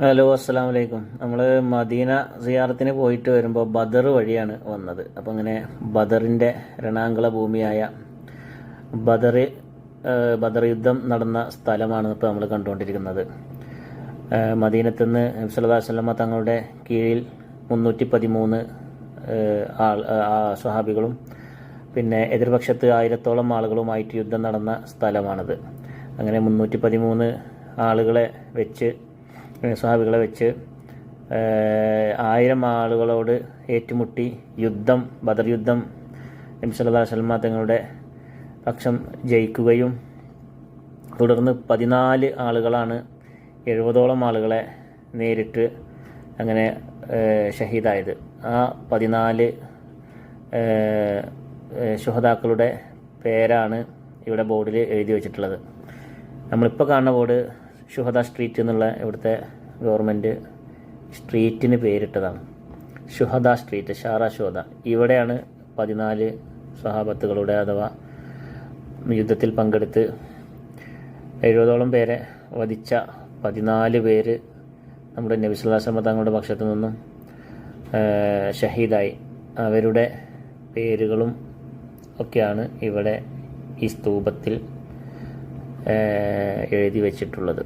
Hello അസ്സാം വലൈക്കും നമ്മൾ മദീന സിയാറത്തിന് പോയിട്ട് വരുമ്പോൾ ബദർ വഴിയാണ് വന്നത്. അപ്പോൾ അങ്ങനെ ബദറിന്റെ രണാങ്കള ഭൂമിയായ ബദർ ബദർ യുദ്ധം നടന്ന സ്ഥലമാണ് ഇപ്പോൾ നമ്മൾ കണ്ടുകൊണ്ടിരിക്കുന്നത്. മദീനത്ത് നിന്ന് നബ്സല്ലാസ്ലമ തങ്ങളുടെ കീഴിൽ മുന്നൂറ്റി പതിമൂന്ന് ആൾ സ്വഹാബികളും പിന്നെ എതിർപക്ഷത്ത് ആയിരത്തോളം ആളുകളുമായിട്ട് യുദ്ധം നടന്ന സ്ഥലമാണിത്. അങ്ങനെ മുന്നൂറ്റി പതിമൂന്ന് ആളുകളെ വെച്ച് ഏഹ് സ്വഹാബികളെ വെച്ച് ആയിരം ആളുകളോട് ഏറ്റുമുട്ടി യുദ്ധം ബദർ യുദ്ധം നബി നബിസല്ലാ സൽമാ തങ്ങളുടെ പക്ഷം ജയിക്കുകയും തുടർന്ന് പതിനാല് ആളുകളാണ് എഴുപതോളം ആളുകളെ നേരിട്ട് അങ്ങനെ ഷഹീദായത്. ആ പതിനാല് ശുഹതാക്കളുടെ പേരാണ് ഇവിടെ ബോർഡിൽ എഴുതി വച്ചിട്ടുള്ളത്. നമ്മളിപ്പോൾ കാണുന്ന ബോർഡ് ഷുഹദ സ്ട്രീറ്റ് എന്നുള്ള ഇവിടുത്തെ ഗവൺമെന്റ് സ്ട്രീറ്റിന് പേരിട്ടതാണ്. ഷുഹദ സ്ട്രീറ്റ് ഷാറ ഷുഹദ. ഇവിടെയാണ് പതിനാല് സഹാബത്തുകളുടെ അഥവാ യുദ്ധത്തിൽ പങ്കെടുത്ത് എഴുപതോളം പേരെ വധിച്ച പതിനാല് പേര് നമ്മുടെ നബിസുല്ലാസ്ലമ തങ്ങളുടെ പക്ഷത്തു നിന്നും ഷഹീദായി. അവരുടെ പേരുകളും ഒക്കെയാണ് ഇവിടെ ഈ സ്തൂപത്തിൽ എഴുതി വച്ചിട്ടുള്ളത്.